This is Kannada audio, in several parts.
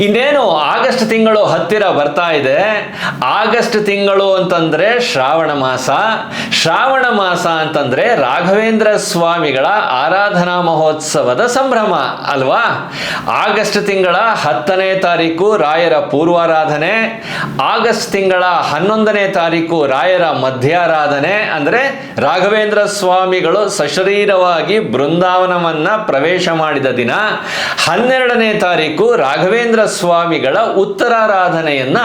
ಇನ್ನೇನು ಆಗಸ್ಟ್ ತಿಂಗಳು ಹತ್ತಿರ ಬರ್ತಾ ಇದೆ. ಆಗಸ್ಟ್ ತಿಂಗಳು ಅಂತಂದ್ರೆ ಶ್ರಾವಣ ಮಾಸ. ಶ್ರಾವಣ ಮಾಸ ಅಂತಂದ್ರೆ ರಾಘವೇಂದ್ರ ಸ್ವಾಮಿಗಳ ಆರಾಧನಾ ಮಹೋತ್ಸವದ ಸಂಭ್ರಮ, ಅಲ್ವಾ? ಆಗಸ್ಟ್ ತಿಂಗಳ ಹತ್ತನೇ ತಾರೀಕು ರಾಯರ ಪೂರ್ವಾರಾಧನೆ. ಆಗಸ್ಟ್ ತಿಂಗಳ ಹನ್ನೊಂದನೇ ತಾರೀಕು ರಾಯರ ಮಧ್ಯಾರಾಧನೆ. ಅಂದ್ರೆ ರಾಘವೇಂದ್ರ ಸ್ವಾಮಿಗಳು ಸಶರೀರವಾಗಿ ಬೃಂದಾವನವನ್ನ ಪ್ರವೇಶ ಮಾಡಿದ ದಿನ. ಹನ್ನೆರಡನೇ ತಾರೀಕು ರಾಘವೇಂದ್ರ ಸ್ವಾಮಿಗಳ ಉತ್ತರಾರಾಧನೆಯನ್ನ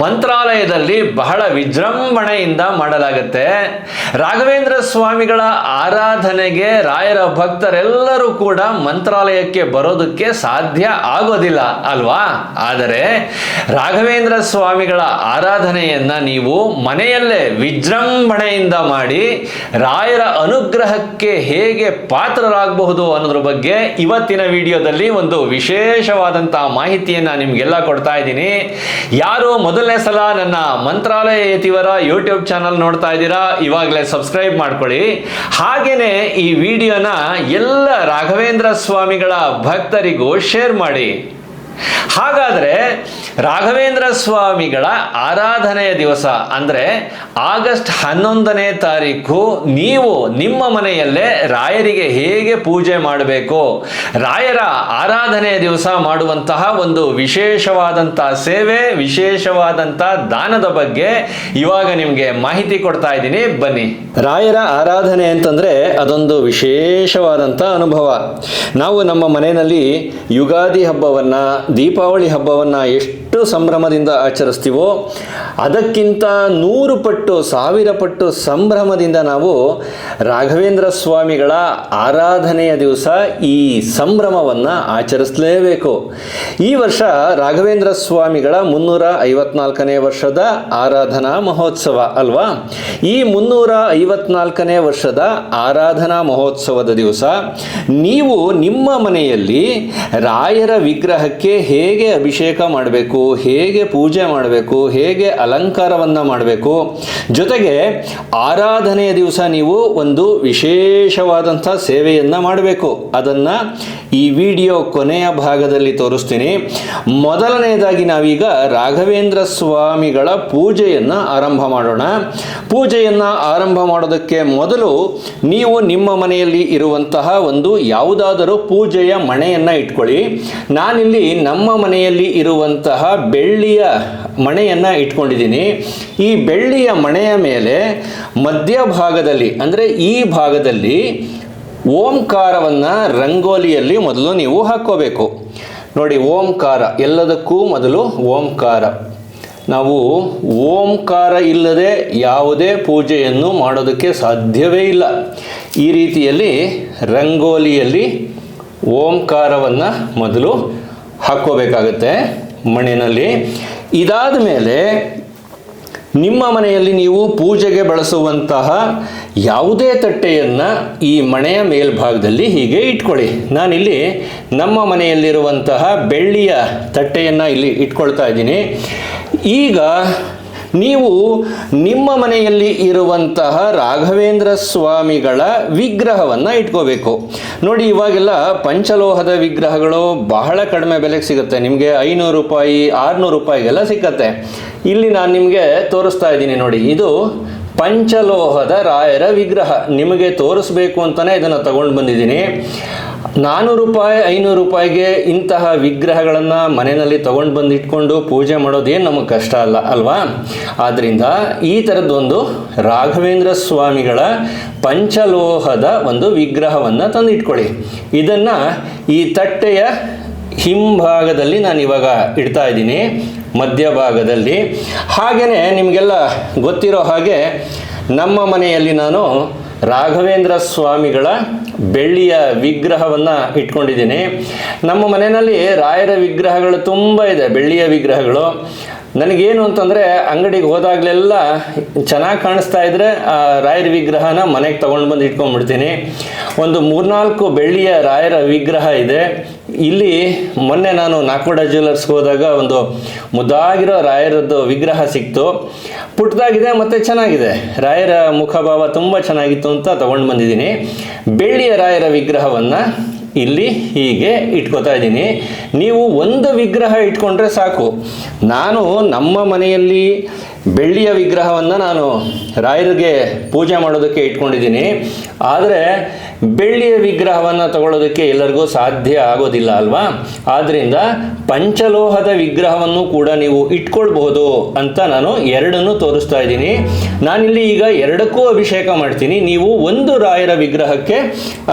ಮಂತ್ರಾಲಯದಲ್ಲಿ ಬಹಳ ವಿಜೃಂಭಣೆಯಿಂದ ಮಾಡಲಾಗುತ್ತೆ. ರಾಘವೇಂದ್ರ ಸ್ವಾಮಿಗಳ ಆರಾಧನೆಗೆ ರಾಯರ ಭಕ್ತರೆಲ್ಲರೂ ಕೂಡ ಮಂತ್ರಾಲಯಕ್ಕೆ ಬರೋದಕ್ಕೆ ಸಾಧ್ಯ ಆಗೋದಿಲ್ಲ ಅಲ್ವಾ? ಆದರೆ ರಾಘವೇಂದ್ರ ಸ್ವಾಮಿಗಳ ಆರಾಧನೆಯನ್ನ ನೀವು ಮನೆಯಲ್ಲೇ ವಿಜೃಂಭಣೆಯಿಂದ ಮಾಡಿ ರಾಯರ ಅನುಗ್ರಹಕ್ಕೆ ಹೇಗೆ ಪಾತ್ರರಾಗಬಹುದು ಅನ್ನೋದ್ರ ಬಗ್ಗೆ ಇವತ್ತಿನ ವಿಡಿಯೋದಲ್ಲಿ ಒಂದು ವಿಶೇಷವಾದಂತಹ ಮಾಹಿತಿಯನ್ನ ನಿಮ್ಗೆಲ್ಲ ಕೊಡ್ತಾ ಇದ್ದೀನಿ. ಯಾರು ಮೊದಲನೇ ಸಲ ನನ್ನ ಮಂತ್ರಾಲಯ ಯತಿವರ ಯೂಟ್ಯೂಬ್ ಚಾನಲ್ ನೋಡ್ತಾ ಇದ್ದೀರಾ, ಇವಾಗಲೇ ಸಬ್ಸ್ಕ್ರೈಬ್ ಮಾಡ್ಕೊಳ್ಳಿ. ಹಾಗೇನೆ ಈ ವಿಡಿಯೋನ ಎಲ್ಲ ರಾಘವೇಂದ್ರ ಸ್ವಾಮಿಗಳ ಭಕ್ತರಿಗೂ ಶೇರ್ ಮಾಡಿ. ಹಾಗಾದ್ರೆ ರಾಘವೇಂದ್ರ ಸ್ವಾಮಿಗಳ ಆರಾಧನೆಯ ದಿವಸ ಅಂದರೆ ಆಗಸ್ಟ್ ಹನ್ನೊಂದನೇ ತಾರೀಕು ನೀವು ನಿಮ್ಮ ಮನೆಯಲ್ಲೇ ರಾಯರಿಗೆ ಹೇಗೆ ಪೂಜೆ ಮಾಡಬೇಕು? ರಾಯರ ಆರಾಧನೆಯ ದಿವಸ ಮಾಡುವಂತಹ ಒಂದು ವಿಶೇಷವಾದಂಥ ಸೇವೆ, ವಿಶೇಷವಾದಂಥ ದಾನದ ಬಗ್ಗೆ ಇವಾಗ ನಿಮಗೆ ಮಾಹಿತಿ ಕೊಡ್ತಾ ಇದ್ದೀನಿ. ಬನ್ನಿ. ರಾಯರ ಆರಾಧನೆ ಅಂತಂದರೆ ಅದೊಂದು ವಿಶೇಷವಾದಂಥ ಅನುಭವ. ನಾವು ನಮ್ಮ ಮನೆಯಲ್ಲಿ ಯುಗಾದಿ ಹಬ್ಬವನ್ನ ದೀಪಾವಳಿ ಹಬ್ಬವನ್ನು ಎಷ್ಟು ಸಂಭ್ರಮದಿಂದ ಆಚರಿಸ್ತೀವೋ, ಅದಕ್ಕಿಂತ ನೂರು ಪಟ್ಟು, ಸಾವಿರ ಪಟ್ಟು ಸಂಭ್ರಮದಿಂದ ನಾವು ರಾಘವೇಂದ್ರ ಸ್ವಾಮಿಗಳ ಆರಾಧನೆಯ ದಿವಸ ಈ ಸಂಭ್ರಮವನ್ನು ಆಚರಿಸಲೇಬೇಕು. ಈ ವರ್ಷ ರಾಘವೇಂದ್ರ ಸ್ವಾಮಿಗಳ ಮುನ್ನೂರ ಐವತ್ನಾಲ್ಕನೇ ವರ್ಷದ ಆರಾಧನಾ ಮಹೋತ್ಸವ ಅಲ್ವಾ? ಈ ಮುನ್ನೂರ ಐವತ್ನಾಲ್ಕನೇ ವರ್ಷದ ಆರಾಧನಾ ಮಹೋತ್ಸವದ ದಿವಸ ನೀವು ನಿಮ್ಮ ಮನೆಯಲ್ಲಿ ರಾಯರ ವಿಗ್ರಹಕ್ಕೆ ಹೇಗೆ ಅಭಿಷೇಕ ಮಾಡಬೇಕು? ಹೇಗೆ ಪೂಜೆ ಮಾಡಬೇಕು, ಹೇಗೆ ಅಲಂಕಾರವನ್ನು ಮಾಡಬೇಕು. ಜೊತೆಗೆ ಆರಾಧನೆಯ ದಿವಸ ನೀವು ಒಂದು ವಿಶೇಷವಾದಂಥ ಸೇವೆಯನ್ನು ಮಾಡಬೇಕು. ಅದನ್ನು ಈ ವಿಡಿಯೋ ಕೊನೆಯ ಭಾಗದಲ್ಲಿ ತೋರಿಸ್ತೀನಿ. ಮೊದಲನೆಯದಾಗಿ ನಾವೀಗ ರಾಘವೇಂದ್ರ ಸ್ವಾಮಿಗಳ ಪೂಜೆಯನ್ನು ಆರಂಭ ಮಾಡೋಣ. ಪೂಜೆಯನ್ನು ಆರಂಭ ಮಾಡೋದಕ್ಕೆ ಮೊದಲು ನೀವು ನಿಮ್ಮ ಮನೆಯಲ್ಲಿ ಇರುವಂತಹ ಒಂದು ಯಾವುದಾದರೂ ಪೂಜೆಯ ಮಣೆಯನ್ನು ಇಟ್ಕೊಳ್ಳಿ. ನಾನಿಲ್ಲಿ ನಮ್ಮ ಮನೆಯಲ್ಲಿ ಇರುವಂತಹ ಬೆಳ್ಳಿಯ ಮಣೆಯನ್ನು ಇಟ್ಕೊಂಡಿದ್ದೀನಿ. ಈ ಬೆಳ್ಳಿಯ ಮಣೆಯ ಮೇಲೆ ಮಧ್ಯಭಾಗದಲ್ಲಿ ಅಂದರೆ ಈ ಭಾಗದಲ್ಲಿ ಓಂಕಾರವನ್ನು ರಂಗೋಲಿಯಲ್ಲಿ ಮೊದಲು ನೀವು ಹಾಕ್ಕೋಬೇಕು. ನೋಡಿ, ಓಂಕಾರ, ಎಲ್ಲದಕ್ಕೂ ಮೊದಲು ಓಂಕಾರ. ನಾವು ಓಂಕಾರ ಇಲ್ಲದೆ ಯಾವುದೇ ಪೂಜೆಯನ್ನು ಮಾಡೋದಕ್ಕೆ ಸಾಧ್ಯವೇ ಇಲ್ಲ. ಈ ರೀತಿಯಲ್ಲಿ ರಂಗೋಲಿಯಲ್ಲಿ ಓಂಕಾರವನ್ನು ಮೊದಲು ಹಾಕ್ಕೋಬೇಕಾಗತ್ತೆ. ಮಣ್ಣಿನಲ್ಲಿ. ಇದಾದ ಮೇಲೆ ನಿಮ್ಮ ಮನೆಯಲ್ಲಿ ನೀವು ಪೂಜೆಗೆ ಬಳಸುವಂತಹ ಯಾವುದೇ ತಟ್ಟೆಯನ್ನು ಈ ಮಣೆಯ ಮೇಲ್ಭಾಗದಲ್ಲಿ ಹೀಗೆ ಇಟ್ಕೊಳ್ಳಿ. ನಾನಿಲ್ಲಿ ನಮ್ಮ ಮನೆಯಲ್ಲಿರುವಂತಹ ಬೆಳ್ಳಿಯ ತಟ್ಟೆಯನ್ನು ಇಲ್ಲಿ ಇಟ್ಕೊಳ್ತಾ ಇದ್ದೀನಿ. ಈಗ ನೀವು ನಿಮ್ಮ ಮನೆಯಲ್ಲಿ ಇರುವಂತಹ ರಾಘವೇಂದ್ರ ಸ್ವಾಮಿಗಳ ವಿಗ್ರಹವನ್ನು ಇಟ್ಕೋಬೇಕು. ನೋಡಿ, ಇವಾಗೆಲ್ಲ ಪಂಚಲೋಹದ ವಿಗ್ರಹಗಳು ಬಹಳ ಕಡಿಮೆ ಬೆಲೆಗೆ ಸಿಗುತ್ತೆ. ನಿಮಗೆ ಐನೂರು ರೂಪಾಯಿ, ಆರುನೂರು ರೂಪಾಯಿಗೆಲ್ಲ ಸಿಕ್ಕತ್ತೆ. ಇಲ್ಲಿ ನಾನು ನಿಮಗೆ ತೋರಿಸ್ತಾ ಇದ್ದೀನಿ ನೋಡಿ, ಇದು ಪಂಚಲೋಹದ ರಾಯರ ವಿಗ್ರಹ. ನಿಮಗೆ ತೋರಿಸ್ಬೇಕು ಅಂತಲೇ ಇದನ್ನು ತಗೊಂಡು ಬಂದಿದ್ದೀನಿ. ನಾನ್ನೂರು ರೂಪಾಯಿ, ಐನೂರು ರೂಪಾಯಿಗೆ ಇಂತಹ ವಿಗ್ರಹಗಳನ್ನು ಮನೆಯಲ್ಲಿ ತೊಗೊಂಡು ಬಂದು ಇಟ್ಕೊಂಡು ಪೂಜೆ ಮಾಡೋದೇನು ನಮಗೆ ಕಷ್ಟ ಅಲ್ಲ, ಅಲ್ವಾ? ಆದ್ದರಿಂದ ಈ ಥರದ್ದೊಂದು ರಾಘವೇಂದ್ರ ಸ್ವಾಮಿಗಳ ಪಂಚಲೋಹದ ಒಂದು ವಿಗ್ರಹವನ್ನು ತಂದು ಇಟ್ಕೊಳ್ಳಿ ಇದನ್ನು ಈ ತಟ್ಟೆಯ ಹಿಂಭಾಗದಲ್ಲಿ ನಾನು ಇವಾಗ ಇಡ್ತಾ ಇದ್ದೀನಿ ಮಧ್ಯಭಾಗದಲ್ಲಿ ಹಾಗೆಯೇ ನಿಮಗೆಲ್ಲ ಗೊತ್ತಿರೋ ಹಾಗೆ ನಮ್ಮ ಮನೆಯಲ್ಲಿ ನಾನು ರಾಘವೇಂದ್ರ ಸ್ವಾಮಿಗಳ ಬೆಳ್ಳಿಯ ವಿಗ್ರಹವನ್ನು ಇಟ್ಕೊಂಡಿದ್ದೀನಿ. ನಮ್ಮ ಮನೆಯಲ್ಲಿ ರಾಯರ ವಿಗ್ರಹಗಳು ತುಂಬ ಇದೆ, ಬೆಳ್ಳಿಯ ವಿಗ್ರಹಗಳು. ನನಗೇನು ಅಂತಂದರೆ ಅಂಗಡಿಗೆ ಹೋದಾಗಲೆಲ್ಲ ಚೆನ್ನಾಗಿ ಕಾಣಿಸ್ತಾ ಇದ್ದರೆ ಆ ರಾಯರ ವಿಗ್ರಹನ ಮನೆಗೆ ತೊಗೊಂಡು ಬಂದು ಇಟ್ಕೊಂಡ್ಬಿಡ್ತೀನಿ. ಒಂದು ಮೂರ್ನಾಲ್ಕು ಬೆಳ್ಳಿಯ ರಾಯರ ವಿಗ್ರಹ ಇದೆ. ಇಲ್ಲಿ ಮೊನ್ನೆ ನಾನು ನಾಕೋಡ ಜ್ಯುವೆಲರ್ಸ್ಗೆ ಹೋದಾಗ ಒಂದು ಮುದ್ದಾಗಿರೋ ರಾಯರದ್ದು ವಿಗ್ರಹ ಸಿಕ್ತು. ಪುಟ್ಟದಾಗಿದೆ ಮತ್ತು ಚೆನ್ನಾಗಿದೆ. ರಾಯರ ಮುಖಭಾವ ತುಂಬ ಚೆನ್ನಾಗಿತ್ತು ಅಂತ ತಗೊಂಡು ಬಂದಿದ್ದೀನಿ. ಬೆಳ್ಳಿಯ ರಾಯರ ವಿಗ್ರಹವನ್ನು ಇಲ್ಲಿ ಹೀಗೆ ಇಟ್ಕೋತಾ ಇದ್ದೀನಿ. ನೀವು ಒಂದು ವಿಗ್ರಹ ಇಟ್ಕೊಂಡ್ರೆ ಸಾಕು. ನಾನು ನಮ್ಮ ಮನೆಯಲ್ಲಿ ಬೆಳ್ಳಿಯ ವಿಗ್ರಹವನ್ನು ನಾನು ರಾಯರಿಗೆ ಪೂಜೆ ಮಾಡೋದಕ್ಕೆ ಇಟ್ಕೊಂಡಿದ್ದೀನಿ. ಆದರೆ ಬೆಳ್ಳಿಯ ವಿಗ್ರಹವನ್ನು ತಗೊಳ್ಳೋದಕ್ಕೆ ಎಲ್ಲರಿಗೂ ಸಾಧ್ಯ ಆಗೋದಿಲ್ಲ ಅಲ್ವಾ? ಆದ್ದರಿಂದ ಪಂಚಲೋಹದ ವಿಗ್ರಹವನ್ನು ಕೂಡ ನೀವು ಇಟ್ಕೊಳ್ಬಹುದು ಅಂತ ನಾನು ಎರಡನ್ನು ತೋರಿಸ್ತಾ ಇದ್ದೀನಿ. ನಾನಿಲ್ಲಿ ಈಗ ಎರಡಕ್ಕೂ ಅಭಿಷೇಕ ಮಾಡ್ತೀನಿ. ನೀವು ಒಂದು ರಾಯರ ವಿಗ್ರಹಕ್ಕೆ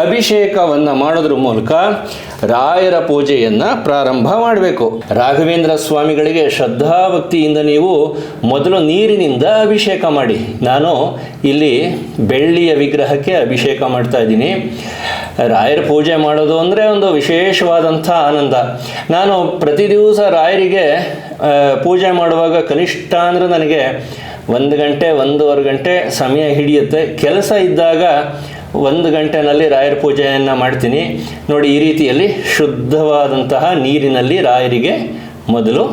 ಅಭಿಷೇಕವನ್ನು ಮಾಡೋದ್ರ ಮೂಲಕ ರಾಯರ ಪೂಜೆಯನ್ನು ಪ್ರಾರಂಭ ಮಾಡಬೇಕು. ರಾಘವೇಂದ್ರ ಸ್ವಾಮಿಗಳಿಗೆ ಶ್ರದ್ಧಾಭಕ್ತಿಯಿಂದ ನೀವು ಮೊದಲು ನೀರಿನಿಂದ ಅಭಿಷೇಕ ಮಾಡಿ. ನಾನು ಇಲ್ಲಿ ಬೆಳ್ಳಿಯ ವಿಗ್ರಹಕ್ಕೆ ಅಭಿಷೇಕ ಮಾಡ್ತಾ ಇದ್ದೀನಿ. ರಾಯರ ಪೂಜೆ ಮಾಡೋದು ಅಂದರೆ ಒಂದು ವಿಶೇಷವಾದಂಥ ಆನಂದ. ನಾನು ಪ್ರತಿ ದಿವಸ ರಾಯರಿಗೆ ಪೂಜೆ ಮಾಡುವಾಗ ಕನಿಷ್ಠ ಅಂದರೆ ನನಗೆ ಒಂದು ಗಂಟೆ, ಒಂದೂವರೆ ಗಂಟೆ ಸಮಯ ಹಿಡಿಯುತ್ತೆ. ಕೆಲಸ ಇದ್ದಾಗ ಒಂದು ಗಂಟೆನಲ್ಲಿ ರಾಯರ ಪೂಜೆಯನ್ನು ಮಾಡ್ತೀನಿ. ನೋಡಿ, ಈ ರೀತಿಯಲ್ಲಿ ಶುದ್ಧವಾದಂತಹ ನೀರಿನಲ್ಲಿ ರಾಯರಿಗೆ ಮೊದಲು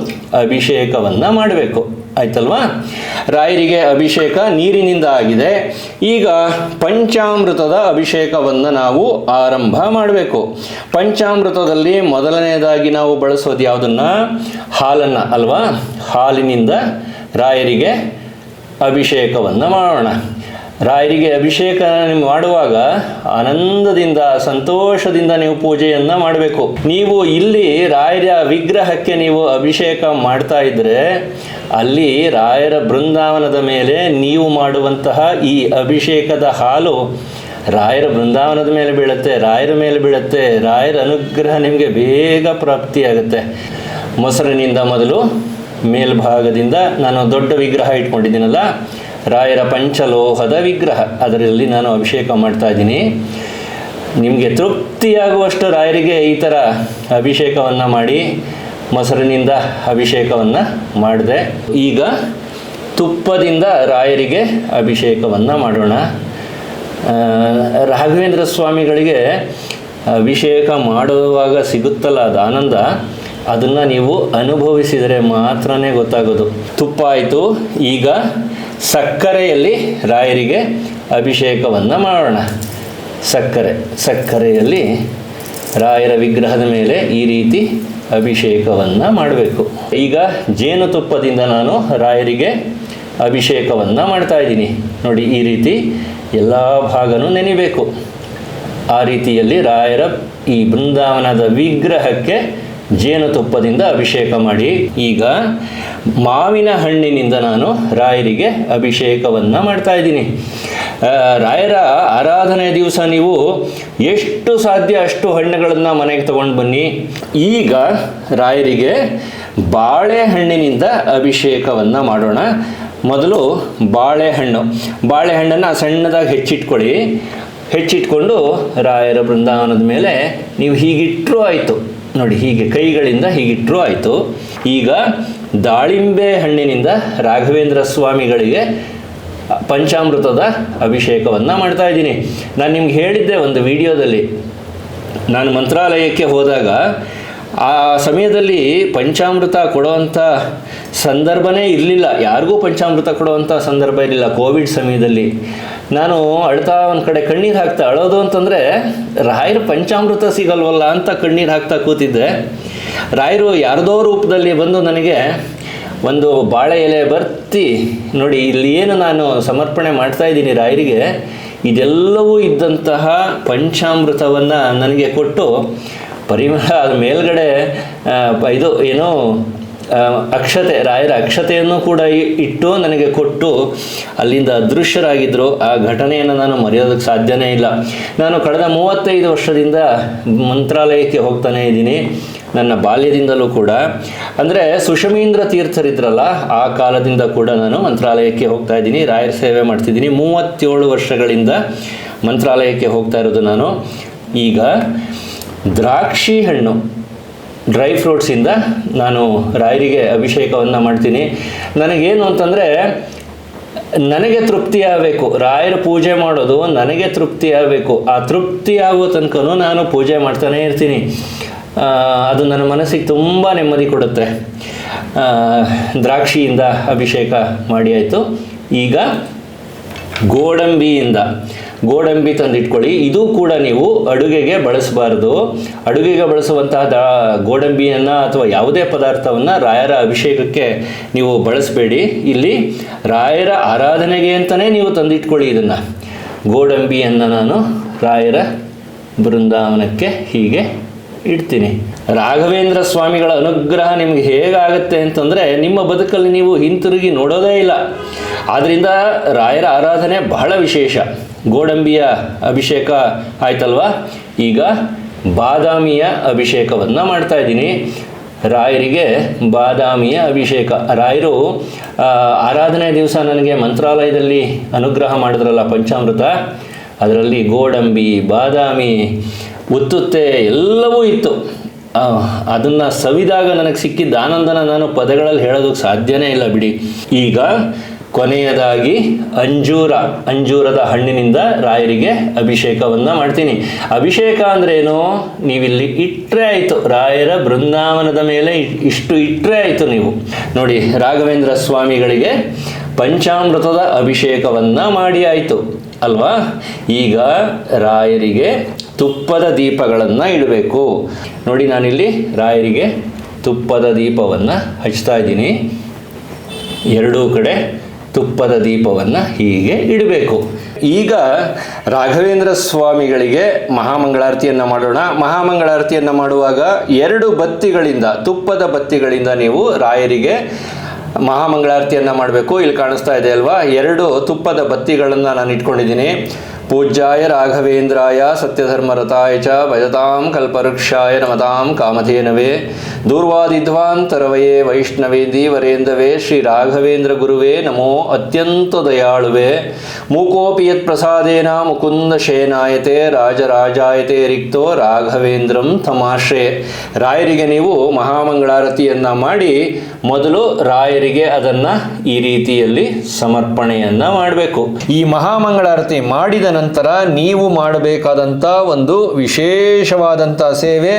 ಅಭಿಷೇಕವನ್ನು ಮಾಡಬೇಕು. ಆಯ್ತಲ್ವಾ? ರಾಯರಿಗೆ ಅಭಿಷೇಕ ನೀರಿನಿಂದ ಆಗಿದೆ. ಈಗ ಪಂಚಾಮೃತದ ಅಭಿಷೇಕವನ್ನು ನಾವು ಆರಂಭ ಮಾಡಬೇಕು. ಪಂಚಾಮೃತದಲ್ಲಿ ಮೊದಲನೆಯದಾಗಿ ನಾವು ಬಳಸೋದು ಯಾವುದನ್ನು? ಹಾಲನ್ನು, ಅಲ್ವಾ? ಹಾಲಿನಿಂದ ರಾಯರಿಗೆ ಅಭಿಷೇಕವನ್ನು ಮಾಡೋಣ. ರಾಯರಿಗೆ ಅಭಿಷೇಕ ಮಾಡುವಾಗ ಆನಂದದಿಂದ, ಸಂತೋಷದಿಂದ ನೀವು ಪೂಜೆಯನ್ನು ಮಾಡಬೇಕು. ನೀವು ಇಲ್ಲಿ ರಾಯರ ವಿಗ್ರಹಕ್ಕೆ ನೀವು ಅಭಿಷೇಕ ಮಾಡ್ತಾ ಇದ್ರೆ, ಅಲ್ಲಿ ರಾಯರ ಬೃಂದಾವನದ ಮೇಲೆ ನೀವು ಮಾಡುವಂತಹ ಈ ಅಭಿಷೇಕದ ಹಾಲು ರಾಯರ ಬೃಂದಾವನದ ಮೇಲೆ ಬೀಳುತ್ತೆ, ರಾಯರ ಮೇಲೆ ಬೀಳುತ್ತೆ, ರಾಯರ ಅನುಗ್ರಹ ನಿಮಗೆ ಬೇಗ ಪ್ರಾಪ್ತಿಯಾಗುತ್ತೆ. ಮೊಸರಿನಿಂದ ಮೊದಲು ಮೇಲ್ಭಾಗದಿಂದ ನಾನು ದೊಡ್ಡ ವಿಗ್ರಹ ಇಟ್ಕೊಂಡಿದ್ದೀನಲ್ಲ ರಾಯರ ಪಂಚಲೋಹದ ವಿಗ್ರಹ. ಅದರಲ್ಲಿ ನಾನು ಅಭಿಷೇಕ ಮಾಡ್ತಾ ಇದ್ದೀನಿ. ನಿಮಗೆ ತೃಪ್ತಿಯಾಗುವಷ್ಟು ರಾಯರಿಗೆ ಈ ಥರ ಅಭಿಷೇಕವನ್ನು ಮಾಡಿ, ಮೊಸರಿನಿಂದ ಅಭಿಷೇಕವನ್ನು ಮಾಡಿದೆ. ಈಗ ತುಪ್ಪದಿಂದ ರಾಯರಿಗೆ ಅಭಿಷೇಕವನ್ನು ಮಾಡೋಣ. ರಾಘವೇಂದ್ರ ಸ್ವಾಮಿಗಳಿಗೆ ಅಭಿಷೇಕ ಮಾಡುವಾಗ ಸಿಗುತ್ತಲ್ಲ ಅದು ಆನಂದ, ಅದನ್ನು ನೀವು ಅನುಭವಿಸಿದರೆ ಮಾತ್ರನೇ ಗೊತ್ತಾಗೋದು. ತುಪ್ಪ ಆಯಿತು, ಈಗ ಸಕ್ಕರೆಯಲ್ಲಿ ರಾಯರಿಗೆ ಅಭಿಷೇಕವನ್ನು ಮಾಡೋಣ. ಸಕ್ಕರೆ, ಸಕ್ಕರೆಯಲ್ಲಿ ರಾಯರ ವಿಗ್ರಹದ ಮೇಲೆ ಈ ರೀತಿ ಅಭಿಷೇಕವನ್ನು ಮಾಡಬೇಕು. ಈಗ ಜೇನುತುಪ್ಪದಿಂದ ನಾನು ರಾಯರಿಗೆ ಅಭಿಷೇಕವನ್ನು ಮಾಡ್ತಾ ಇದ್ದೀನಿ. ನೋಡಿ, ಈ ರೀತಿ ಎಲ್ಲ ಭಾಗನೂ ನೆನಿಬೇಕು. ಆ ರೀತಿಯಲ್ಲಿ ರಾಯರ ಈ ಬೃಂದಾವನದ ವಿಗ್ರಹಕ್ಕೆ ಜೇನುತುಪ್ಪದಿಂದ ಅಭಿಷೇಕ ಮಾಡಿ, ಈಗ ಮಾವಿನ ಹಣ್ಣಿನಿಂದ ನಾನು ರಾಯರಿಗೆ ಅಭಿಷೇಕವನ್ನು ಮಾಡ್ತಾ ಇದ್ದೀನಿ. ರಾಯರ ಆರಾಧನೆ ದಿವಸ ನೀವು ಎಷ್ಟು ಸಾಧ್ಯ ಅಷ್ಟು ಹಣ್ಣುಗಳನ್ನು ಮನೆಗೆ ತಗೊಂಡು ಬನ್ನಿ. ಈಗ ರಾಯರಿಗೆ ಬಾಳೆಹಣ್ಣಿನಿಂದ ಅಭಿಷೇಕವನ್ನು ಮಾಡೋಣ. ಮೊದಲು ಬಾಳೆಹಣ್ಣು. ಬಾಳೆಹಣ್ಣನ್ನು ಸಣ್ಣದಾಗಿ ಹೆಚ್ಚಿಟ್ಕೊಳ್ಳಿ. ಹೆಚ್ಚಿಟ್ಕೊಂಡು ರಾಯರ ಬೃಂದಾವನದ ಮೇಲೆ ನೀವು ಹೀಗಿಟ್ಟರೂ ಆಯಿತು. ನೋಡಿ, ಹೀಗೆ ಕೈಗಳಿಂದ ಹೀಗಿಟ್ಟರೂ ಆಯಿತು. ಈಗ ದಾಳಿಂಬೆ ಹಣ್ಣಿನಿಂದ ರಾಘವೇಂದ್ರ ಸ್ವಾಮಿಗಳಿಗೆ ಪಂಚಾಮೃತದ ಅಭಿಷೇಕವನ್ನು ಮಾಡ್ತಾ ಇದ್ದೀನಿ. ನಾನು ನಿಮ್ಗೆ ಹೇಳಿದ್ದೆ ಒಂದು ವಿಡಿಯೋದಲ್ಲಿ. ನಾನು ಮಂತ್ರಾಲಯಕ್ಕೆ ಹೋದಾಗ ಆ ಸಮಯದಲ್ಲಿ ಪಂಚಾಮೃತ ಕೊಡುವಂಥ ಸಂದರ್ಭನೇ ಇರಲಿಲ್ಲ. ಯಾರಿಗೂ ಪಂಚಾಮೃತ ಕೊಡುವಂಥ ಸಂದರ್ಭ ಇರಲಿಲ್ಲ. ಕೋವಿಡ್ ಸಮಯದಲ್ಲಿ. ನಾನು ಅಳ್ತಾ ಒಂದು ಕಡೆ ಕಣ್ಣೀರು ಹಾಕ್ತಾ ಅಳೋದು ಅಂತಂದರೆ, ರಾಯರು ಪಂಚಾಮೃತ ಸಿಗಲ್ವಲ್ಲ ಅಂತ ಕಣ್ಣೀರು ಹಾಕ್ತಾ ಕೂತಿದ್ದೆ. ರಾಯರು ಯಾರದೋ ರೂಪದಲ್ಲಿ ಬಂದು ನನಗೆ ಒಂದು ಬಾಳೆ ಎಲೆ ಬರ್ತಿ, ನೋಡಿ ಇಲ್ಲಿ ಏನು ನಾನು ಸಮರ್ಪಣೆ ಮಾಡ್ತಾ ಇದ್ದೀನಿ ರಾಯರಿಗೆ, ಇದೆಲ್ಲವೂ ಇದ್ದಂತಹ ಪಂಚಾಮೃತವನ್ನು ನನಗೆ ಕೊಟ್ಟು, ಪರಿಮಳ ಮೇಲ್ಗಡೆ ಇದು, ಏನೋ ಅಕ್ಷತೆ, ರಾಯರ ಅಕ್ಷತೆಯನ್ನು ಕೂಡ ಇಟ್ಟು ನನಗೆ ಕೊಟ್ಟು ಅಲ್ಲಿಂದ ಅದೃಶ್ಯರಾಗಿದ್ದರು ಆ ಘಟನೆಯನ್ನು ನಾನು ಮರೆಯೋದಕ್ಕೆ ಸಾಧ್ಯನೇ ಇಲ್ಲ. ನಾನು ಕಳೆದ ಮೂವತ್ತೈದು ವರ್ಷದಿಂದ ಮಂತ್ರಾಲಯಕ್ಕೆ ಹೋಗ್ತಾನೆ ಇದ್ದೀನಿ. ನನ್ನ ಬಾಲ್ಯದಿಂದಲೂ ಕೂಡ. ಅಂದರೆ ಸುಷಮೀಂದ್ರ ತೀರ್ಥರಿದ್ರಲ್ಲ, ಆ ಕಾಲದಿಂದ ಕೂಡ ನಾನು ಮಂತ್ರಾಲಯಕ್ಕೆ ಹೋಗ್ತಾ ಇದ್ದೀನಿ. ರಾಯರ ಸೇವೆ ಮಾಡ್ತಿದ್ದೀನಿ. ಮೂವತ್ತೇಳು ವರ್ಷಗಳಿಂದ ಮಂತ್ರಾಲಯಕ್ಕೆ ಹೋಗ್ತಾ ಇರೋದು ನಾನು. ಈಗ ದ್ರಾಕ್ಷಿ ಹಣ್ಣು. ಡ್ರೈ ಫ್ರೂಟ್ಸಿಂದ ನಾನು ರಾಯರಿಗೆ ಅಭಿಷೇಕವನ್ನು ಮಾಡ್ತೀನಿ. ನನಗೇನು ಅಂತಂದರೆ, ನನಗೆ ತೃಪ್ತಿ ಆಗಬೇಕು. ರಾಯರ ಪೂಜೆ ಮಾಡೋದು ನನಗೆ ತೃಪ್ತಿ ಆಗಬೇಕು. ಆ ತೃಪ್ತಿ ಆಗೋ ತನಕ ನಾನು ಪೂಜೆ ಮಾಡ್ತಾನೇ ಇರ್ತೀನಿ. ಅದು ನನ್ನ ಮನಸ್ಸಿಗೆ ತುಂಬ ನೆಮ್ಮದಿ ಕೊಡುತ್ತೆ. ದ್ರಾಕ್ಷಿಯಿಂದ ಅಭಿಷೇಕ ಮಾಡಿ ಆಯಿತು. ಈಗ ಗೋಡಂಬಿಯಿಂದ. ಗೋಡಂಬಿ ತಂದಿಟ್ಕೊಳ್ಳಿ. ಇದು ಕೂಡ ನೀವು ಅಡುಗೆಗೆ ಬಳಸಬಾರ್ದು. ಅಡುಗೆಗೆ ಬಳಸುವಂತಹ ಗೋಡಂಬಿಯನ್ನು ಅಥವಾ ಯಾವುದೇ ಪದಾರ್ಥವನ್ನು ರಾಯರ ಅಭಿಷೇಕಕ್ಕೆ ನೀವು ಬಳಸಬೇಡಿ. ಇಲ್ಲಿ ರಾಯರ ಆರಾಧನೆಗೆ ಅಂತಲೇ ನೀವು ತಂದಿಟ್ಕೊಳ್ಳಿ ಇದನ್ನು. ಗೋಡಂಬಿಯನ್ನು ನಾನು ರಾಯರ ಬೃಂದಾವನಕ್ಕೆ ಹೀಗೆ ಇಡ್ತೀನಿ. ರಾಘವೇಂದ್ರ ಸ್ವಾಮಿಗಳ ಅನುಗ್ರಹ ನಿಮಗೆ ಹೇಗಾಗುತ್ತೆ ಅಂತಂದರೆ ನಿಮ್ಮ ಬದುಕಲ್ಲಿ ನೀವು ಹಿಂತಿರುಗಿ ನೋಡೋದೇ ಇಲ್ಲ. ಆದ್ದರಿಂದ ರಾಯರ ಆರಾಧನೆ ಬಹಳ ವಿಶೇಷ. ಗೋಡಂಬಿಯ ಅಭಿಷೇಕ ಆಯ್ತಲ್ವಾ? ಈಗ ಬಾದಾಮಿಯ ಅಭಿಷೇಕವನ್ನು ಮಾಡ್ತಾ ಇದ್ದೀನಿ. ರಾಯರಿಗೆ ಬಾದಾಮಿಯ ಅಭಿಷೇಕ. ರಾಯರು ಆರಾಧನೆ ದಿವಸ ನನಗೆ ಮಂತ್ರಾಲಯದಲ್ಲಿ ಅನುಗ್ರಹ ಮಾಡಿದ್ರಲ್ಲ ಪಂಚಾಮೃತ. ಅದರಲ್ಲಿ ಗೋಡಂಬಿ, ಬಾದಾಮಿ, ಉತ್ತುತ್ತೆ ಎಲ್ಲವೂ ಇತ್ತು. ಅದನ್ನು ಸವಿದಾಗ ನನಗೆ ಸಿಕ್ಕಿದ್ದ ಆನಂದನ ನಾನು ಪದಗಳಲ್ಲಿ ಹೇಳೋದಕ್ಕೆ ಸಾಧ್ಯನೇ ಇಲ್ಲ ಬಿಡಿ. ಈಗ ಕೊನೆಯದಾಗಿ ಅಂಜೂರ, ಅಂಜೂರದ ಹಣ್ಣಿನಿಂದ ರಾಯರಿಗೆ ಅಭಿಷೇಕವನ್ನು ಮಾಡ್ತೀನಿ. ಅಭಿಷೇಕ ಅಂದ್ರೇನು? ನೀವಿಲ್ಲಿ ಇಟ್ಟರೆ ಆಯಿತು. ರಾಯರ ಬೃಂದಾವನದ ಮೇಲೆ ಇಷ್ಟು ಇಟ್ಟರೆ ಆಯಿತು ನೀವು. ನೋಡಿ, ರಾಘವೇಂದ್ರ ಸ್ವಾಮಿಗಳಿಗೆ ಪಂಚಾಮೃತದ ಅಭಿಷೇಕವನ್ನು ಮಾಡಿ ಆಯಿತು. ಅಲ್ವಾ? ಈಗ ರಾಯರಿಗೆ ತುಪ್ಪದ ದೀಪಗಳನ್ನು ಇಡಬೇಕು. ನೋಡಿ, ನಾನಿಲ್ಲಿ ರಾಯರಿಗೆ ತುಪ್ಪದ ದೀಪವನ್ನು ಹಚ್ತಾ ಇದ್ದೀನಿ. ಎರಡೂ ಕಡೆ ತುಪ್ಪದ ದೀಪವನ್ನು ಹೀಗೆ ಇಡಬೇಕು. ಈಗ ರಾಘವೇಂದ್ರ ಸ್ವಾಮಿಗಳಿಗೆ ಮಹಾಮಂಗಳಾರತಿಯನ್ನು ಮಾಡೋಣ. ಮಹಾಮಂಗಳಾರತಿಯನ್ನು ಮಾಡುವಾಗ ಎರಡು ಬತ್ತಿಗಳಿಂದ, ತುಪ್ಪದ ಬತ್ತಿಗಳಿಂದ ನೀವು ರಾಯರಿಗೆ ಮಹಾಮಂಗಳಾರತಿಯನ್ನು ಮಾಡಬೇಕು. ಇಲ್ಲಿ ಕಾಣಿಸ್ತಾ ಇದೆ ಅಲ್ವಾ? ಎರಡು ತುಪ್ಪದ ಬತ್ತಿಗಳನ್ನು ನಾನು ಇಟ್ಕೊಂಡಿದ್ದೀನಿ ಪೂಜ್ಯಾಯ ರಾಘವೇಂದ್ರಾಯ ಸತ್ಯಧರ್ಮರತಾಯ ಚ ಭಜತಾಂ ಕಲ್ಪವೃಕ್ಷಾಯ ನಮತಾಂ ಕಾಮಧೇನವೇ ದೂರ್ವಾದಿಧ್ವಾಂತರವಯೇ ವೈಷ್ಣವೇ ದೀವರೇಂದವೇ ಶ್ರೀ ರಾಘವೇಂದ್ರ ಗುರುವೇ ನಮೋ ಅತ್ಯಂತ ದಯಾಳುವೆ ಮೂಕೋಪಿ ಯತ್ ಪ್ರಸಾದೇನ ಮುಕುಂದ ಶೇನಾಯತೆ ರಾಜರಾಜಾಯತೆ ರಿಕ್ತೋ ರಾಘವೇಂದ್ರಂ ತಮಾಶ್ರೇ ರಾಯರಿಗೆ ನೀವು ಮಹಾಮಂಗಳಾರತಿಯನ್ನ ಮಾಡಿ ಮೊದಲು ರಾಯರಿಗೆ ಅದನ್ನು ಈ ರೀತಿಯಲ್ಲಿ ಸಮರ್ಪಣೆಯನ್ನ ಮಾಡಬೇಕು. ಈ ಮಹಾಮಂಗಳಾರತಿ ಮಾಡಿದ ನಂತರ ನೀವು ಮಾಡಬೇಕಾದಂಥ ಒಂದು ವಿಶೇಷವಾದಂಥ ಸೇವೆ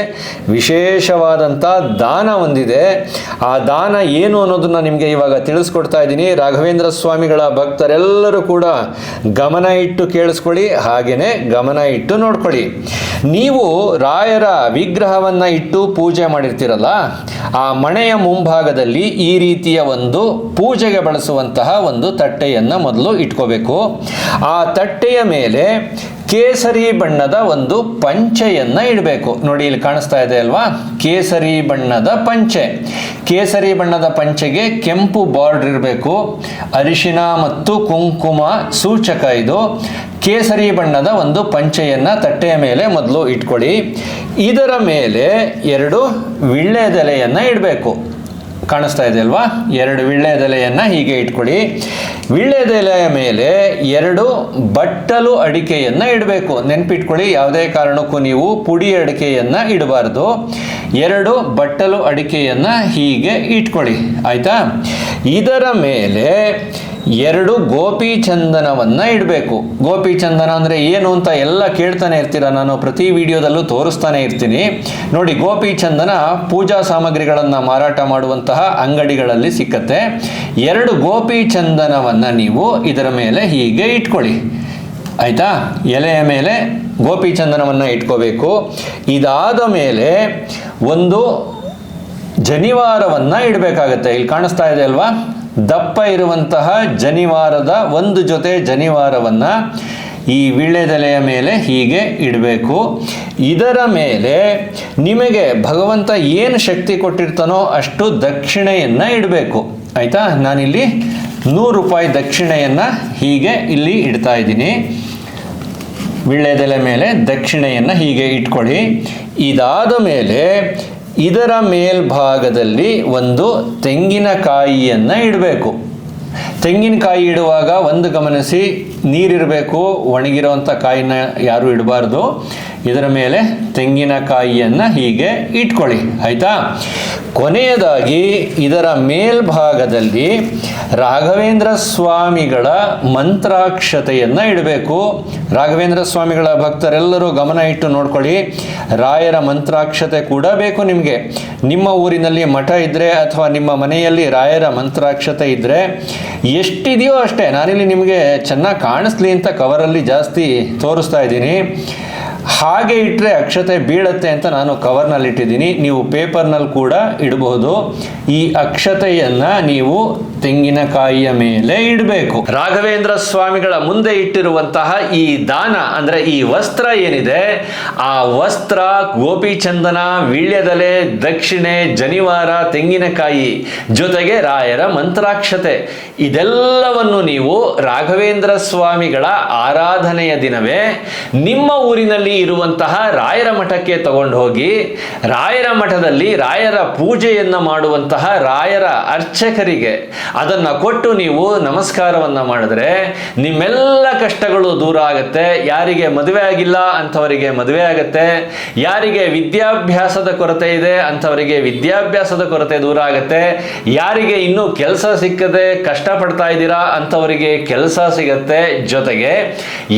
ವಿಶೇಷವಾದಂಥ ದಾನ ಹೊಂದಿದೆ ಆ ದಾನ ಏನು ಅನ್ನೋದನ್ನು ನಿಮಗೆ ಇವಾಗ ತಿಳಿಸ್ಕೊಡ್ತಾ ಇದ್ದೀನಿ. ರಾಘವೇಂದ್ರ ಸ್ವಾಮಿಗಳ ಭಕ್ತರೆಲ್ಲರೂ ಕೂಡ ಗಮನ ಇಟ್ಟು ಕೇಳಿಸ್ಕೊಳ್ಳಿ ಹಾಗೆಯೇ ಗಮನ ಇಟ್ಟು ನೋಡ್ಕೊಳ್ಳಿ. ನೀವು ರಾಯರ ವಿಗ್ರಹವನ್ನು ಇಟ್ಟು ಪೂಜೆ ಮಾಡಿರ್ತೀರಲ್ಲ, ಆ ಮಣೆಯ ಮುಂಭಾಗದಲ್ಲಿ ಈ ರೀತಿಯ ಒಂದು ಪೂಜೆಗೆ ಬಳಸುವಂತಹ ಒಂದು ತಟ್ಟೆಯನ್ನು ಮೊದಲು ಇಟ್ಕೋಬೇಕು. ಆ ತಟ್ಟೆಯ ಮೇಲೆ ಕೇಸರಿ ಬಣ್ಣದ ಒಂದು ಪಂಚೆಯನ್ನು ಇಡಬೇಕು. ನೋಡಿ ಇಲ್ಲಿ ಕಾಣಿಸ್ತಾ ಇದೆ ಅಲ್ವಾ? ಕೇಸರಿ ಬಣ್ಣದ ಪಂಚೆ. ಕೇಸರಿ ಬಣ್ಣದ ಪಂಚೆಗೆ ಕೆಂಪು ಬಾರ್ಡರ್ ಇರಬೇಕು. ಅರಿಶಿನ ಮತ್ತು ಕುಂಕುಮ ಸೂಚಕ ಇದು. ಕೇಸರಿ ಬಣ್ಣದ ಒಂದು ಪಂಚೆಯನ್ನು ತಟ್ಟೆಯ ಮೇಲೆ ಮೊದಲು ಇಟ್ಕೊಳ್ಳಿ. ಇದರ ಮೇಲೆ ಎರಡು ವಿಳ್ಳೆದೆಲೆಯನ್ನು ಇಡಬೇಕು. ಕಾಣಿಸ್ತಾ ಇದೆ ಅಲ್ವಾ? ಎರಡು ವಿಳ್ಳೆದೆಲೆಯನ್ನು ಹೀಗೆ ಇಟ್ಕೊಳ್ಳಿ. ವಿಳ್ಳೆದೆಲೆಯ ಮೇಲೆ ಎರಡು ಬಟ್ಟಲು ಅಡಿಕೆಯನ್ನು ಇಡಬೇಕು. ನೆನಪಿಟ್ಕೊಳ್ಳಿ, ಯಾವುದೇ ಕಾರಣಕ್ಕೂ ನೀವು ಪುಡಿ ಅಡಿಕೆಯನ್ನು ಇಡಬಾರ್ದು. ಎರಡು ಬಟ್ಟಲು ಅಡಿಕೆಯನ್ನು ಹೀಗೆ ಇಟ್ಕೊಳ್ಳಿ. ಆಯಿತಾ? ಇದರ ಮೇಲೆ ಎರಡು ಗೋಪಿ ಚಂದನವನ್ನು ಇಡಬೇಕು. ಗೋಪಿ ಚಂದನ ಅಂದರೆ ಏನು ಅಂತ ಎಲ್ಲ ಕೇಳ್ತಾನೆ ಇರ್ತೀರ? ನಾನು ಪ್ರತಿ ವಿಡಿಯೋದಲ್ಲೂ ತೋರಿಸ್ತಾನೆ ಇರ್ತೀನಿ. ನೋಡಿ ಗೋಪಿ ಚಂದನ ಪೂಜಾ ಸಾಮಗ್ರಿಗಳನ್ನು ಮಾರಾಟ ಮಾಡುವಂತಹ ಅಂಗಡಿಗಳಲ್ಲಿ ಸಿಕ್ಕತ್ತೆ. ಎರಡು ಗೋಪಿ ಚಂದನವನ್ನು ನೀವು ಇದರ ಮೇಲೆ ಹೀಗೆ ಇಟ್ಕೊಳ್ಳಿ. ಆಯಿತಾ? ಎಲೆಯ ಮೇಲೆ ಗೋಪಿ ಚಂದನವನ್ನು ಇಟ್ಕೋಬೇಕು. ಇದಾದ ಮೇಲೆ ಒಂದು ಜನಿವಾರವನ್ನು ಇಡಬೇಕಾಗತ್ತೆ. ಇಲ್ಲಿ ಕಾಣಿಸ್ತಾ ಇದೆ ಅಲ್ವಾ? ದಪ್ಪ ಇರುವಂತಹ ಜನಿವಾರದ ಒಂದು ಜೊತೆ ಜನಿವಾರವನ್ನು ಈ ವೀಳ್ಯದೆಲೆಯ ಮೇಲೆ ಹೀಗೆ ಇಡಬೇಕು. ಇದರ ಮೇಲೆ ನಿಮಗೆ ಭಗವಂತ ಏನು ಶಕ್ತಿ ಕೊಟ್ಟಿರ್ತಾನೋ ಅಷ್ಟು ದಕ್ಷಿಣೆಯನ್ನು ಇಡಬೇಕು. ಆಯಿತಾ? ನಾನಿಲ್ಲಿ ನೂರು ರೂಪಾಯಿ ದಕ್ಷಿಣೆಯನ್ನು ಹೀಗೆ ಇಲ್ಲಿ ಇಡ್ತಾ ಇದ್ದೀನಿ. ವೀಳ್ಯದೆಲೆ ಮೇಲೆ ದಕ್ಷಿಣೆಯನ್ನು ಹೀಗೆ ಇಟ್ಕೊಳ್ಳಿ. ಇದಾದ ಮೇಲೆ ಇದರ ಮೇಲ್ಭಾಗದಲ್ಲಿ ಒಂದು ತೆಂಗಿನಕಾಯಿಯನ್ನು ಇಡಬೇಕು. ತೆಂಗಿನಕಾಯಿ ಇಡುವಾಗ ಒಂದು ಗಮನಿಸಿ ನೀರಿರಬೇಕು ಒಣಗಿರೋವಂಥ ಕಾಯಿನ ಯಾರೂ ಇಡಬಾರ್ದು. ಇದರ ಮೇಲೆ ತೆಂಗಿನಕಾಯಿಯನ್ನು ಹೀಗೆ ಇಟ್ಕೊಳ್ಳಿ, ಆಯಿತಾ? ಕೊನೆಯದಾಗಿ ಇದರ ಮೇಲ್ಭಾಗದಲ್ಲಿ ರಾಘವೇಂದ್ರ ಸ್ವಾಮಿಗಳ ಮಂತ್ರಾಕ್ಷತೆಯನ್ನು ಇಡಬೇಕು. ರಾಘವೇಂದ್ರ ಸ್ವಾಮಿಗಳ ಭಕ್ತರೆಲ್ಲರೂ ಗಮನ ಇಟ್ಟು ನೋಡ್ಕೊಳ್ಳಿ. ರಾಯರ ಮಂತ್ರಾಕ್ಷತೆ ಕೂಡ ಬೇಕು ನಿಮಗೆ. ನಿಮ್ಮ ಊರಿನಲ್ಲಿ ಮಠ ಇದ್ದರೆ ಅಥವಾ ನಿಮ್ಮ ಮನೆಯಲ್ಲಿ ರಾಯರ ಮಂತ್ರಾಕ್ಷತೆ ಇದ್ದರೆ ಎಷ್ಟಿದೆಯೋ ಅಷ್ಟೇ. ನಾನಿಲ್ಲಿ ನಿಮಗೆ ಚೆನ್ನಾಗಿ ಕಾಣಿಸ್ಲಿ ಅಂತ ಕವರಲ್ಲಿ ಜಾಸ್ತಿ ತೋರಿಸ್ತಾ ಇದ್ದೀನಿ. ಹಾಗೆ ಇಟ್ಟರೆ ಅಕ್ಷತೆ ಬೀಳತ್ತೆ ಅಂತ ನಾನು ಕವರ್ನಲ್ಲಿ ಇಟ್ಟಿದ್ದೀನಿ ನೀವು ಪೇಪರ್ನಲ್ಲಿ ಕೂಡ ಇಡಬಹುದು. ಈ ಅಕ್ಷತೆಯನ್ನು ನೀವು ತೆಂಗಿನಕಾಯಿಯ ಮೇಲೆ ಇಡಬೇಕು. ರಾಘವೇಂದ್ರ ಸ್ವಾಮಿಗಳ ಮುಂದೆ ಇಟ್ಟಿರುವಂತಹ ಈ ದಾನ, ಅಂದ್ರೆ ಈ ವಸ್ತ್ರ ಏನಿದೆ, ಆ ವಸ್ತ್ರ ಗೋಪಿಚಂದನ, ವೀಳ್ಯದಲೆ, ದಕ್ಷಿಣೆ, ಜನಿವಾರ, ತೆಂಗಿನಕಾಯಿ ಜೊತೆಗೆ ರಾಯರ ಮಂತ್ರಾಕ್ಷತೆ. ಇದೆಲ್ಲವನ್ನು ನೀವು ರಾಘವೇಂದ್ರ ಸ್ವಾಮಿಗಳ ಆರಾಧನೆಯ ದಿನವೇ ನಿಮ್ಮ ಊರಿನಲ್ಲಿ ಇರುವಂತಹ ರಾಯರ ಮಠಕ್ಕೆ ತಗೊಂಡು ಹೋಗಿ ರಾಯರ ಮಠದಲ್ಲಿ ರಾಯರ ಪೂಜೆಯನ್ನು ಮಾಡುವಂತಹ ರಾಯರ ಅರ್ಚಕರಿಗೆ ಅದನ್ನು ಕೊಟ್ಟು ನೀವು ನಮಸ್ಕಾರವನ್ನು ಮಾಡಿದ್ರೆ ನಿಮ್ಮೆಲ್ಲ ಕಷ್ಟಗಳು ದೂರ ಆಗುತ್ತೆ. ಯಾರಿಗೆ ಮದುವೆ ಆಗಿಲ್ಲ ಅಂಥವರಿಗೆ ಮದುವೆ ಆಗುತ್ತೆ. ಯಾರಿಗೆ ವಿದ್ಯಾಭ್ಯಾಸದ ಕೊರತೆ ಇದೆ ಅಂಥವರಿಗೆ ವಿದ್ಯಾಭ್ಯಾಸದ ಕೊರತೆ ದೂರ ಆಗುತ್ತೆ. ಯಾರಿಗೆ ಇನ್ನೂ ಕೆಲಸ ಸಿಕ್ಕದೆ ಕಷ್ಟಪಡ್ತಾ ಇದ್ದೀರಾ ಅಂಥವರಿಗೆ ಕೆಲಸ ಸಿಗತ್ತೆ. ಜೊತೆಗೆ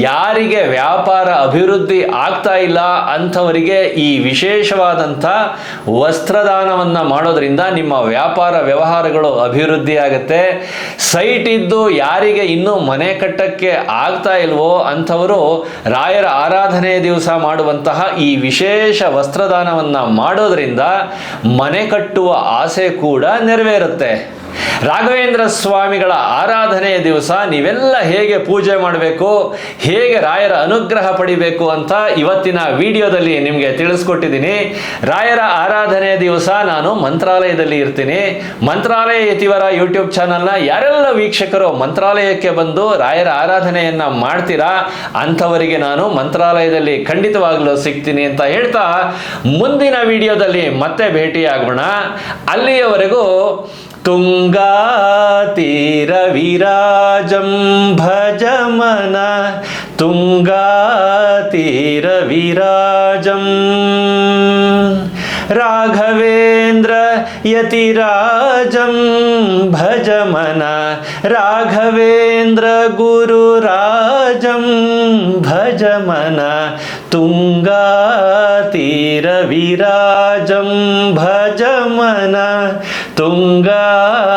ಯಾರಿಗೆ ವ್ಯಾಪಾರ ಅಭಿವೃದ್ಧಿ ಆಗ್ತಾ ಇಲ್ಲ ಅಂಥವರಿಗೆ ಈ ವಿಶೇಷವಾದಂಥ ವಸ್ತ್ರದಾನವನ್ನು ಮಾಡೋದ್ರಿಂದ ನಿಮ್ಮ ವ್ಯಾಪಾರ ವ್ಯವಹಾರಗಳು ಅಭಿವೃದ್ಧಿ ಸೈಟ್ ಇದ್ದು ಯಾರಿಗೆ ಇನ್ನೂ ಮನೆ ಕಟ್ಟಕ್ಕೆ ಆಗ್ತಾ ಇಲ್ವೋ ಅಂಥವರು ರಾಯರ ಆರಾಧನೆಯ ದಿವಸ ಮಾಡುವಂತಹ ಈ ವಿಶೇಷ ವಸ್ತ್ರದಾನವನ್ನು ಮಾಡೋದ್ರಿಂದ ಮನೆ ಕಟ್ಟುವ ಆಸೆ ಕೂಡ ನೆರವೇರುತ್ತೆ. ರಾಘವೇಂದ್ರ ಸ್ವಾಮಿಗಳ ಆರಾಧನೆಯ ದಿವಸ ನೀವೆಲ್ಲ ಹೇಗೆ ಪೂಜೆ ಮಾಡಬೇಕು, ಹೇಗೆ ರಾಯರ ಅನುಗ್ರಹ ಪಡಿಬೇಕು ಅಂತ ಇವತ್ತಿನ ವಿಡಿಯೋದಲ್ಲಿ ನಿಮಗೆ ತಿಳಿಸ್ಕೊಟ್ಟಿದ್ದೀನಿ. ರಾಯರ ಆರಾಧನೆಯ ದಿವಸ ನಾನು ಮಂತ್ರಾಲಯದಲ್ಲಿ ಇರ್ತೀನಿ. ಮಂತ್ರಾಲಯ ಯತಿವರ ಯೂಟ್ಯೂಬ್ ಚಾನಲ್ನ ಯಾರೆಲ್ಲ ವೀಕ್ಷಕರು ಮಂತ್ರಾಲಯಕ್ಕೆ ಬಂದು ರಾಯರ ಆರಾಧನೆಯನ್ನ ಮಾಡ್ತೀರಾ, ಅಂಥವರಿಗೆ ನಾನು ಮಂತ್ರಾಲಯದಲ್ಲಿ ಖಂಡಿತವಾಗ್ಲೂ ಸಿಗ್ತೀನಿ ಅಂತ ಹೇಳ್ತಾ ಮುಂದಿನ ವಿಡಿಯೋದಲ್ಲಿ ಮತ್ತೆ ಭೇಟಿಯಾಗೋಣ. ಅಲ್ಲಿಯವರೆಗೂ തുങ്കാതീരവിരാജം ഭജമന തുങ്കാതീരവിരാജം രാഘവേന്ദ്ര यतिराजं भज मन राघवेन्द्रगुरुराजं भजमन तुङ्गातिरविराजं भजमन तुङ्गातिरविराजम्